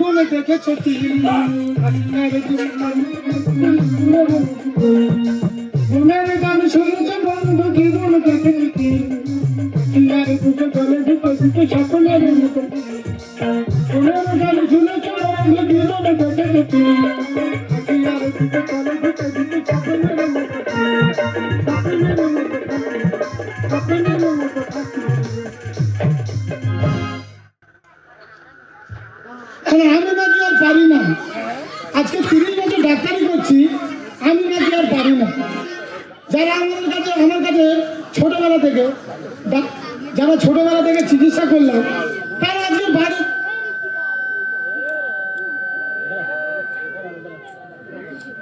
জীবনে দেখেছ জীবনের গান শুনেছ বন্ধু জীবনে দেখেছ কি ইয়ার দুটো চলে ঢুকে দুটো সকলের মতো জীবনের গান শুনেছ বন্ধু জীবনে দেখেছ দুটো দুটো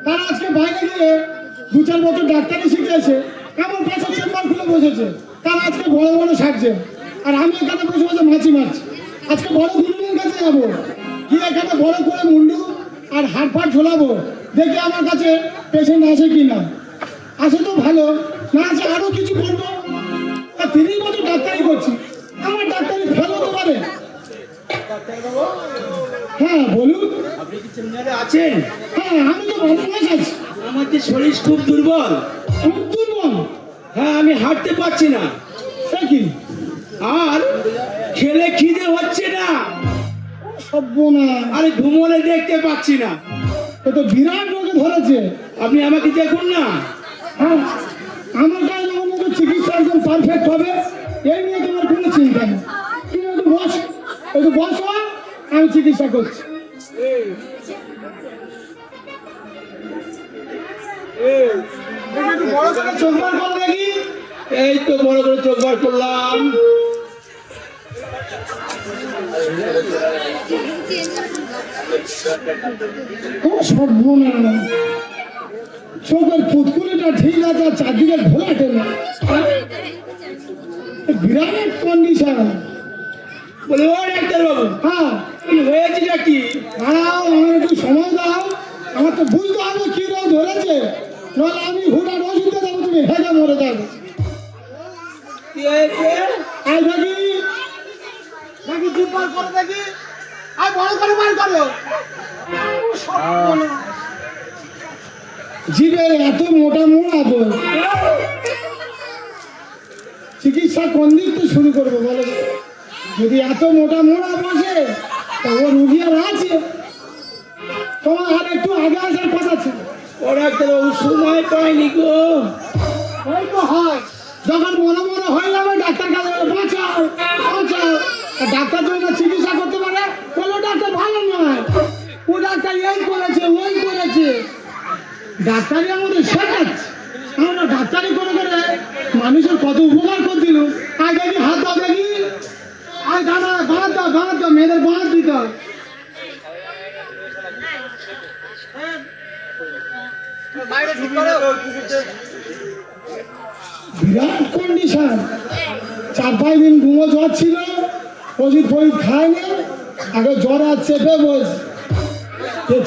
তারা আজকে বাইরে গিয়ে দু চার বছর ডাক্তারি শিখেছে আমার পাশে চেম্বার খুলে বসেছে। তারা আজকে বড় বড় সাজছে। আর আমি এখানে বসে বসে মাছি মারছি। আজকে বড় গুরুজনের কাছে যাব। গিয়ে এখানে বড় করে মুন্ডু আর হাট ফাট ঝোলাবো। দেখি আমার কাছে পেশেন্ট আসে কি না আসে তো ভালো, না আসে আরও কিছু করব তিরিশ বছর ডাক্তারি করছি। আমার ডাক্তারি ফেল হতে পারে? হ্যাঁ বলুন। আপনি কি চেম্বারে আছেন? হ্যাঁ আমি তো ভালো আছি আমার যে শরীর খুব দুর্বল। খুব দুর্বল? হ্যাঁ আমি হাঁটতে পারছি না। কি? আর খেলে খিদে হচ্ছে না। সর্বনাশ। আরে ঘুমোলে দেখতে পাচ্ছি না। এ তো বিরাট রোগে ধরেছে। আপনি আমাকে দেখুন না। হ্যাঁ আমার কাছে যখন চিকিৎসা একদম পারফেক্ট হবে এই নিয়ে তোমার কোনো চিন্তা নেই। তুমি একটু বস একটু বসো আমি চিকিৎসা করছি। এই তো বড় করে চোখ বার করলাম। চোখের পুতকুলিটা ঠিক আছে, চারদিকে ঘোলাটে না এ বিরাট কন্ডিশন বলে ও ডাক্তার বাবু হ্যাঁ। কি হয়েছে নাকি দাঁড়াও আমার একটু সময় দাও। আমার তো বুঝতে হবে কি রোগ ধরেছে। নাহলে আমি হুটার ওষুধ দেবো তুমি হেঁটে মরে যাবে। কি হয়েছে? আই জিপ বার করে দেখি। আই বড় করে বার করো। জিভে এত মোটা মোড়া তো চিকিৎসা কোন দিক থেকে শুরু করব বলো? যদি এত মোটা মোড়া বসে তা ও রুগী আর আছে। তোমার আর একটু আগে আসার কথা ছিল ও ডাক্তার বাবু সময় পাইনি গো। ওই তো হয়। যখন মনে মনে হয়ে যাবে ডাক্তার কাছে বাঁচাও বাঁচাও। ডাক্তার যদি না চিকিৎসা করতে পারে বলো ডাক্তার ভালো নয়। ও ডাক্তার এই করেছে ওই করেছে। ডাক্তারই আমাদের শেখাচ্ছে। আমরা ডাক্তারি করে করে মানুষের কত উপকার করে দিল আয় হাত দেখি আয় দাঁড়া বাঁধ দাও বাঁধ দাও, মেয়েদের বাঁধ দিতে। বিরাট কন্ডিশন চার পাঁচ দিন ঘুমো জ্বর ছিল ওষুধ খায়নি, আগে জ্বর আর চেপে বস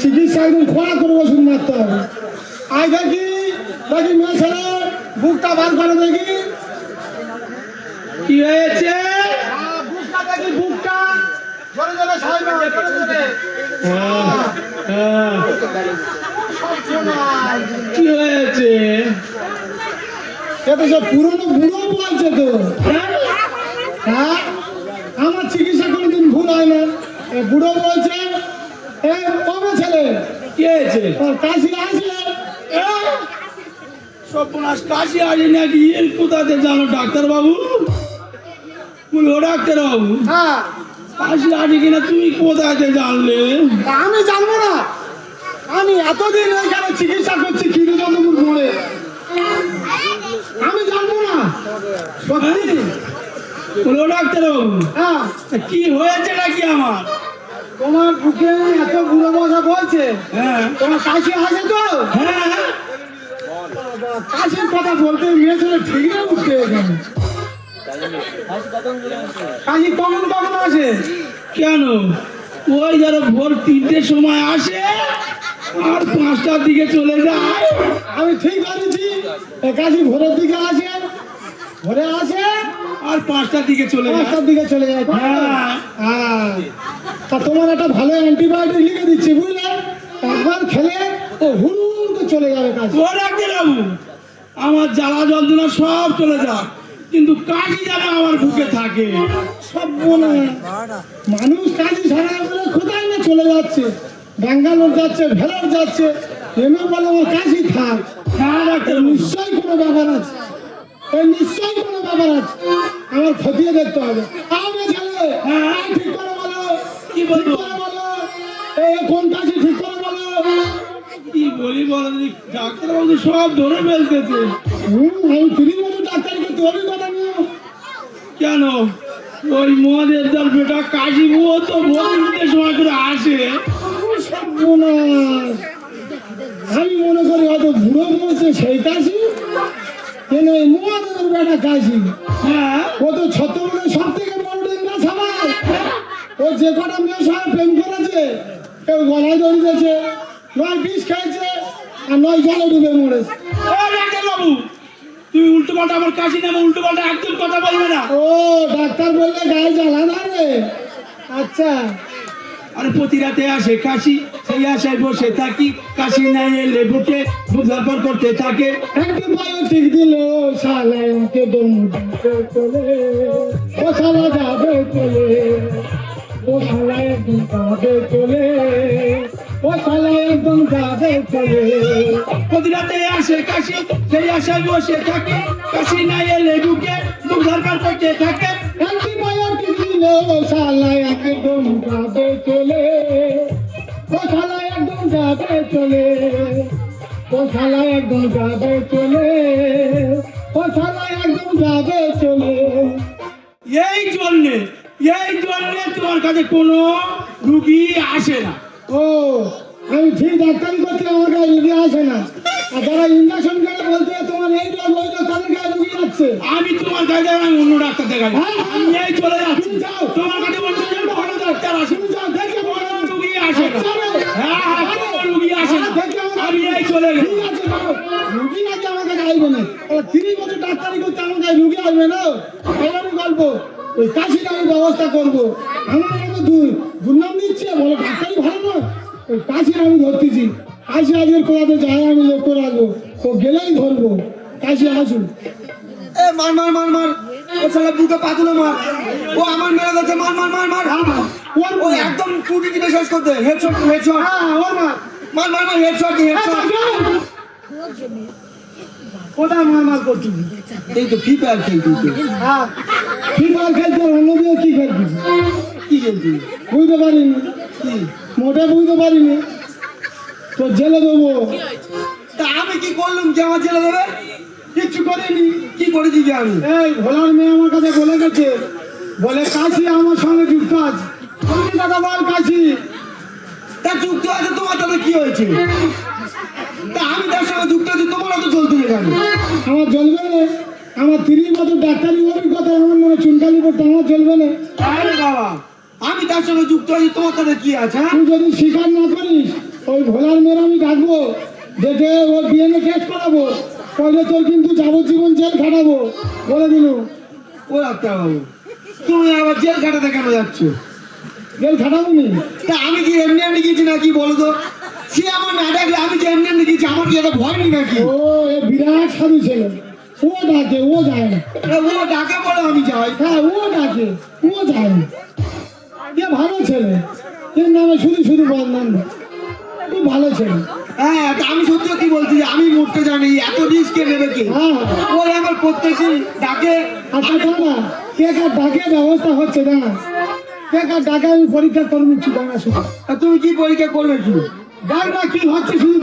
চিকিৎসা একদম খোলা করে ওষুধ মারতে হবে। দেখি দেখি মেয়ে ছেলে, বুকটা বার করে দেখি। কি হয়েছে আহ, বুকটা দেখি বুকটা জোরে জোরে সবাই জোরে জোরে। হ্যাঁ, হ্যাঁ। সর্বনাশ। কি হয়েছে? এ তো সে পুরনো বুড়ো বলছে তো। হ্যাঁ? আমার চিকিৎসা কোনোদিন ভুল হয় না। বুড়ো বলছে এ কবে ছেলে? কি হয়েছে? কাশি আসে? সর্বনাশ কাশি আসে নাকি? এর কোথাতে জানো ডাক্তার বাবু বলি ও ডাক্তার বাবু হ্যাঁ। আছে কিনা তুমি কোথায় জানলে? আমি জানব না। আমি এতদিন ওইখানে চিকিৎসা করছি ক্ষীরচন্দ্রপুর মোড়ে। আমি জানব না। সত্যি? বলো ডাক্তারবাবু। হ্যাঁ। কি হয়েছে নাকি আমার? তোমার বুকে এত বুড়ো বসা বলছে হ্যাঁ। তোমার কাশি আছে তো? হ্যাঁ। কাশির কথা বলতে মেয়ে ছেলে ঠিক না উঠতে কাশি কখন কখন আছে কেন? ওই ধরো ভোর তিনটের সময় আসে আর পাঁচটার দিকে চলে যায়। আমি ঠিক ধরেছি। কাশি ভোরের দিকে আসে ভোরে আসে আর পাঁচটার দিকে চলে যায়। পাঁচটার দিকে চলে যায় হ্যাঁ। হ্যাঁ। তা তোমার একটা ভালো অ্যান্টিবায়োটিক লিখে দিচ্ছি বুঝলে? একবার খেলে ও করে চলে যাবে কাজ। ও ডাক্তারবাবু আমার জ্বালা যন্ত্রণা সব চলে যায় কিন্তু কাশি যেন আমার বুকে থাকে। সব বলে মানুষ কাজই ছাড়া বলে কোথায় না চলে যাচ্ছে। ব্যাঙ্গালোর যাচ্ছে ভেলোর যাচ্ছে এমনি বলে আমার কাজই থাক। এর ডাক্তারবাবু নিশ্চয়ই কোনো ব্যাপার আছে। এর নিশ্চয়ই কোনো ব্যাপার আছে। আমার খতিয়ে দেখতে হবে। আমি ছেলে! হ্যাঁ। এই ঠিক করে বলো। কি বলব? করে বলো। এই কোন কাজই ঠিক করে বলো। কি বলি বলো ডাক্তারবাবু সব ধরে ফেলতেছে। হুম, আমি তিরিশ বছর কেন? ওই মদের দল বেটা কাশি বুয়ো তো ভোর সময় করে আসে। আমি মনে করি হয়তো বুড়ো বলছে সেই কাশি, কেন এই মহাদেবের বেটা কাশি? হ্যাঁ ও তো সব থেকে বড় ডেঙ্গা সবাই ও যে মেয়ের সঙ্গে প্রেম করেছে, কেউ গলায় দড়ি দিয়েছে, নয় খাইছে, আর নয় জলে ডুবে মরেছে। ডাক্তারবাবু তুমি উল্টো পাল্টা আমার কাশি নেবে উল্টো পাল্টা একদম কথা বলবে না। ও ডাক্তার বললে গায়ে জ্বালা ধরে। আচ্ছা। আরে প্রতি রাতে আসে কাশি সেই আশায় বসে থাকি। কাশি নাই এলে বুকে বুঝাপর করতে থাকে। অ্যান্টিবায়োটিক দিল শালা আমাকে চলে। ও শালা যাবে চলে। ও শালা যাবে চলে। ও শালা একদম যাবে চলে আসে কাশি সেই আশায় বসে থাকে কাশি নাই এলে বুকে বুঝাপর করতে থাকে অ্যান্টিবায়োটিক দিল শালা একদম যাবে চলে ও শালা একদম যাবে চলে ও শালা একদম যাবে চলে একদম যাবে চলে এই জন্যে এই জন্যে তোমার কাছে কোনো রুগী আসে না। ও আমি ঠিক ডাক্তারি করতে আমার কাছে রুগী আসে না। আর যারা ইঞ্জেকশন করে বলতে তোমার এই রোগ ওই রোগ তাদের কাছে রুগী যাচ্ছে আমি তোমার কাছে আমি অন্য ডাক্তার দেখাই। হ্যাঁ, হ্যাঁ। আমি এই চলে যাচ্ছি। যাও। তোমার কাছে বলতে যে ভালো ডাক্তার আসে যাও দেখে কোনো রুগী আসে হ্যাঁ হ্যাঁ কোনো রুগী আসে হ্যাঁ, আমি এই চলে গেছি ঠিক আছে যাও। রুগী নাকি আমার কাছে আসবে না? তিরিশ বছর ডাক্তারি করতে আমার কাছে রুগী আসবে না? এরকম গল্প। ওই কাশিটা আমি ব্যবস্থা করব। আমার মতো দুর্নাম দিচ্ছে বলে ডাক্তারি ভালো না ওই কাশির আমি ধরতেছি। কাশি আজকের কোথাতে যায় আমি লক্ষ্য রাখব। ও গেলেই ধরবো। কাশি আসুন। এ মার মার মার মার। ও শালা বুকে পাতুলে মার। ও আমার মেরে যাচ্ছে মার মার মার মার। ওর ও একদম টুটি টিপে শেষ করতে। Headshot headshot. হ্যাঁ ওর মা মার মার মার হেডশট হেডশট। কোথায় মার মার করছিস এই তো ফ্রি ফায়ার হ্যাঁ। কি বার খেলতে অন্য দিয়ে কি খেলছিস খেলতি বুঝতে পারিনি। মোটে বুঝতে পারিনি। তো জেলে দেবো। তা আমি কি করলাম যে আমার ছেলে দেবে? কিচ্ছু করিনি। কি করেছি কি আমি? এই ভোলার মেয়ে আমার কাছে বলে গেছে বলে কাশি আমার সঙ্গে যুক্ত আছে। তুমি দাদা বল কাশি। তা যুক্ত আছে তোমার কি হয়েছে? তা আমি তার সঙ্গে যুক্ত আছি তোমার তো চলতে কেন আমার জ্বলবে আমার তিরিশ বছর ডাক্তারি অভিজ্ঞতা আমার মনে চুনকালি করতে আমার জ্বলবে না বাবা আমি তার সঙ্গে যুক্ত আছি তোমার তাতে কি আছে হ্যাঁ? তুই যদি স্বীকার না করিস ওই ভোলার মেয়ের আমি ডাকবো দেখে ওর ডিএনএ টেস্ট করাবো করলে তোর কিন্তু যাবজ্জীবন জেল খাটাবো। বলে দিলু। ও ডাক্তার বাবু তুমি আবার জেল খাটাতে কেন যাচ্ছ? জেল খাটাবো নি তা আমি কি এমনি এমনি গেছি নাকি বলো তো? সে আমার না ডাকলে আমি কি এমনি এমনি গেছি? আমার কি এটা ভয় নেই নাকি? ও এ বিরাট সাধু ছেলে। ও ডাকে ও যায়। না ও ডাকে বলে আমি যাই। হ্যাঁ ও ডাকে ও যায়। না এ ভালো ছেলে। এর নামে শুধু শুধু বদনাম। না। খুব ভালো ছেলে। হ্যাঁ আমি সত্যি কি বলছি আমি মরতে জানি এত রিস্ক কে নেবে কে? হ্যাঁ। ওই আমার প্রত্যেকদিন ডাকে আচ্ছা কে কার ডাকে ব্যবস্থা হচ্ছে দাঁড়া। দেখা ডাকা আমি পরীক্ষা করে নিচ্ছি দেখা শুধু। তুমি কি পরীক্ষা করবে কি না কি হচ্ছে শুধু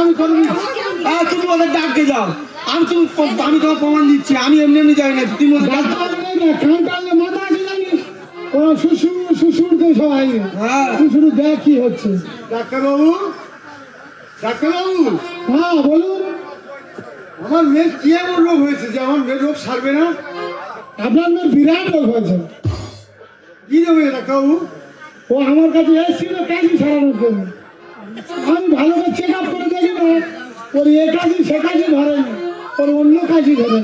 আমি করে নিচ্ছি। আর তুমি ওদের ডাকতে যাও। আমি তুমি আমি তোমার প্রমাণ দিচ্ছি আমি এমনি এমনি যাই না তুমি ওদের ডাক না কান টানলে মাথা আছে শ্বশুর শ্বশুর তো সবাই হ্যাঁ। তুই দেখ কি হচ্ছে। ডাক্তারবাবু? ডাক্তারবাবু? হ্যাঁ বলুন। আমার মেয়ের কি এমন রোগ হয়েছে যে আমার মেয়ের রোগ সারবে না? আপনার মেয়ের বিরাট রোগ হয়েছে। কি রোগ হয়েছে ডাক্তারবাবু? ও আমার কাছে এসেছিল কাজই সারানোর জন্য। আমি ভালো করে চেক আপ করে দেখি না। ওর এ কাজই সে কাজই ধরে না ওর অন্য কাজই ধরে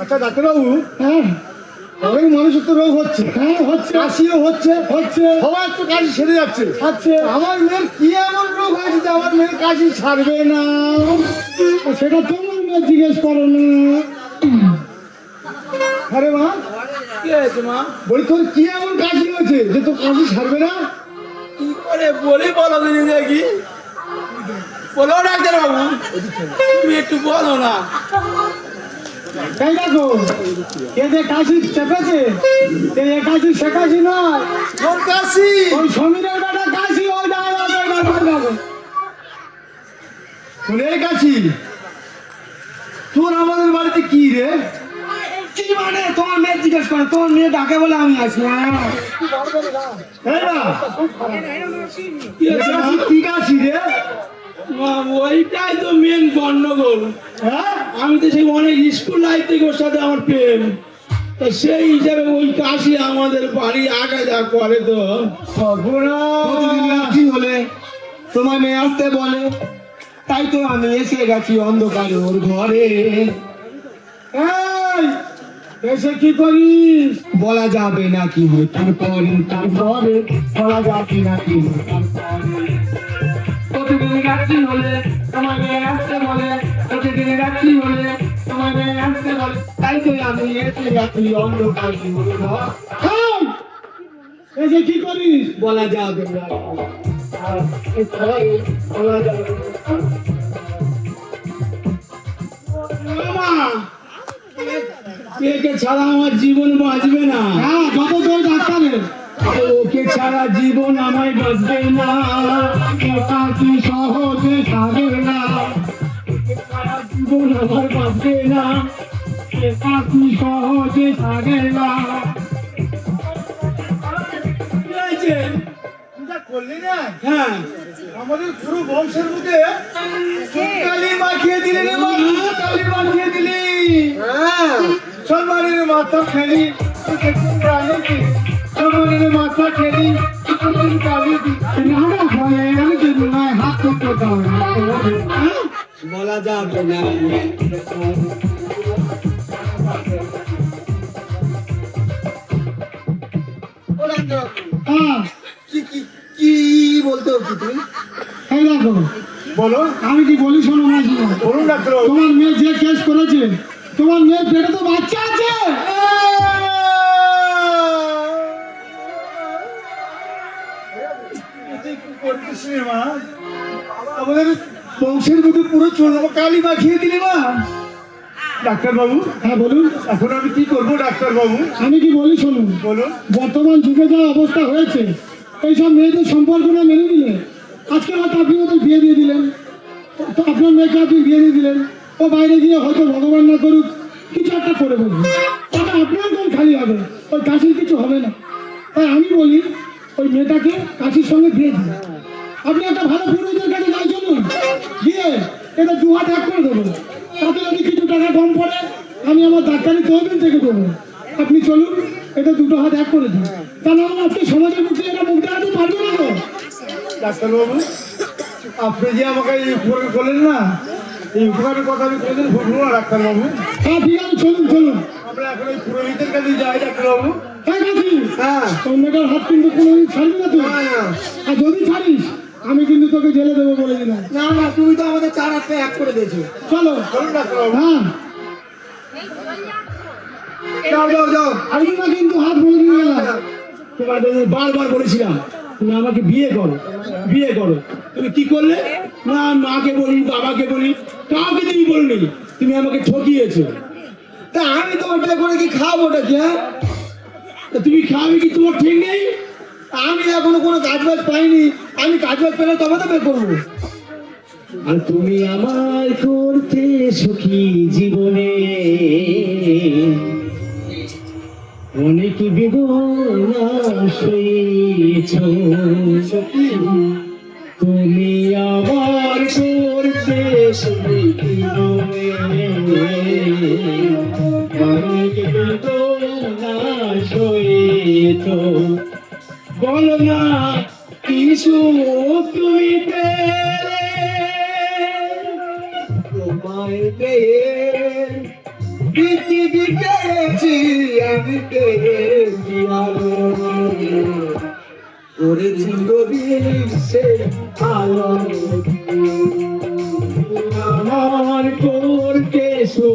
আচ্ছা ডাক্তারবাবু হ্যাঁ। অনেক মানুষের তো রোগ হচ্ছে। হ্যাঁ হচ্ছে। কাশিও হচ্ছে হচ্ছে। সবার তো কাশি সেরে যাচ্ছে। হচ্ছে। আমার মেয়ের কি এমন রোগ হয়েছে যে আমার মেয়ের কাশি ছাড়বে না? সেটা তোমার মেয়ে জিজ্ঞেস করো না। আরে মা। কি হয়েছে মা? বলি তোর কি এমন কাশি হয়েছে যে তোর কাশি ছাড়বে না? কি করে বলি বলো দিদি দেখি বলো ডাক্তার বাবু তুমি একটু বলো না। তাই দেখো এ যে কাশি চেপেছে এ কাশি সে কাশি নয় তোর ওই সমীরের বেটা কাশি ওই ফুলের কাশি তোর আমাদের বাড়িতে কি রে? কি মানে? তোমার মেয়ে জিজ্ঞেস করে তোমার মেয়ে ডাকে বলে আমি আসি হ্যাঁ। কি কাশি, রে। ওইটাই তো মেন গন্ডগোল। হ্যাঁ? আমি তো সেই অনেক স্কুল লাইফ থেকে ওর সাথে আমার প্রেম। তা সেই হিসাবে ওই কাশি আমাদের বাড়ি আগা যা করে তো। প্রতিদিন হলে? তোমার মেয়ে আসতে বলে। তাই তো আমি এসে গেছি অন্ধকারে ওর ঘরে। এসে কি করিস? বলা যাবে নাকি তারপরে তারপরে বলা যাবে না কি হয় তারপরে। প্রতিদিন রাত্রি হলে আসতে বলে প্রতিদিন রাত্রি হলে আসতে বলে। তাই তো আমি এসে অন্ধকারে ওর এসে কি করিস? বলা যাবে না। বলা যাবে একে ছাড়া আমার জীবন বাঁচবে না? হ্যাঁ যত তোর ডাক্তারের? ওকে ছাড়া জীবন আমায় বাঁচবে না? একাকি সহজে থাকে না। সারা জীবন আমার বাঁচবে না। সহজে করলি হ্যাঁ। আমাদের পুরো বংশের মধ্যে সুতকালি মাখিয়ে দিলি রে মা মাখিয়ে দিলি। হ্যাঁ। সম্মানের মাথা ফেলি সম্মানের মাথা ফেলি বলা যাবে না। কি কি কি বলতে হচ্ছে তুমি? এই দেখো বলো। আমি কি বলি শোনো না শোনো? বলুন ডাক্তার তোমার মেয়ে যে কেস করেছে তোমার মেয়ের পেটে তো বাচ্চা আছে। আমাদের বংশের মধ্যে পুরো চলে যাব কালি মাখিয়ে দিলি মা। ডাক্তার বাবু হ্যাঁ বলুন। এখন আমি কি করব ডাক্তার বাবু আমি কি বলি শুনুন। বলুন। বর্তমান যুগে যা অবস্থা হয়েছে এইসব মেয়েদের সম্পর্ক না মেনে আজকে হয়তো আপনি ওদের বিয়ে দিয়ে দিলেন। তো আপনার মেয়েকে আপনি বিয়ে দিয়ে দিলেন। ও বাইরে গিয়ে হয়তো ভগবান না করুক কিছু একটা করে বলবে তাতে আপনার কোন খালি হবে ওই কাশির কিছু হবে না। তাই আমি বলি ওই মেয়েটাকে কাশির সঙ্গে বিয়ে দিন। আপনি একটা ভালো পুরোহিতের কাছে যাই চলুন। গিয়ে এটা দু হাত এক করে দেবো। তাতে যদি কিছু টাকা কম পড়ে আমি আমার ডাক্তারি তহবিল থেকে দেবো। আপনি চলুন এটা দুটো হাত এক করে দিন। তা নাহলে আপনি সমাজের মুখে এটা মুখ দেখাতে পারবেন না তো ডাক্তার বাবু আপনি যে আমাকে এই উপকার করলেন না এই উপকারের কথা আমি কোনোদিন ভুলবো না ডাক্তার বাবু হ্যাঁ ঠিক আছে চলুন চলুন। আমরা এখন এই পুরোহিতের কাছে যাই ডাক্তার বাবু হ্যাঁ কাকি। হ্যাঁ। তোর হাত কিন্তু কোনোদিন ছাড়বি না তুই। আর যদি ছাড়িস আমি কিন্তু তোকে জেলে দেবো বলে দিলাম। না না তুমি তো আমাদের চার হাতে এক করে দিয়েছ। চলো। হ্যাঁ। যাও যাও যাও না কিন্তু হাত বলে দিয়ে গেলাম। তোমাকে বারবার বলেছিলাম তুমি আমাকে বিয়ে করো বিয়ে করো। তুমি কি করলে? না মাকে বলি বাবাকে বলি কাউকে তুমি বলনি তুমি আমাকে ঠকিয়েছো। তা আমি তোমার বিয়ে করে কি খাব ওটা কি হ্যাঁ? তুমি খাওয়াবে কি তোমার ঠিক নেই? আমি এখনও কোনো কাজ বাজ পাইনি। আমি কাজ বাজ পেলে তবে তো বের করব আর তুমি আমার করতে সুখী জীবনে। অনেক তুমি আমার করতে সুখী জীবনে। অনেক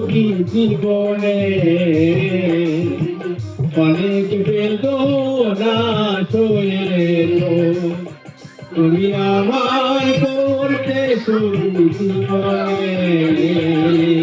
সুখী জীবনে? অনেক বেদনা সয়েছ তুমি আমার করতে জীবনে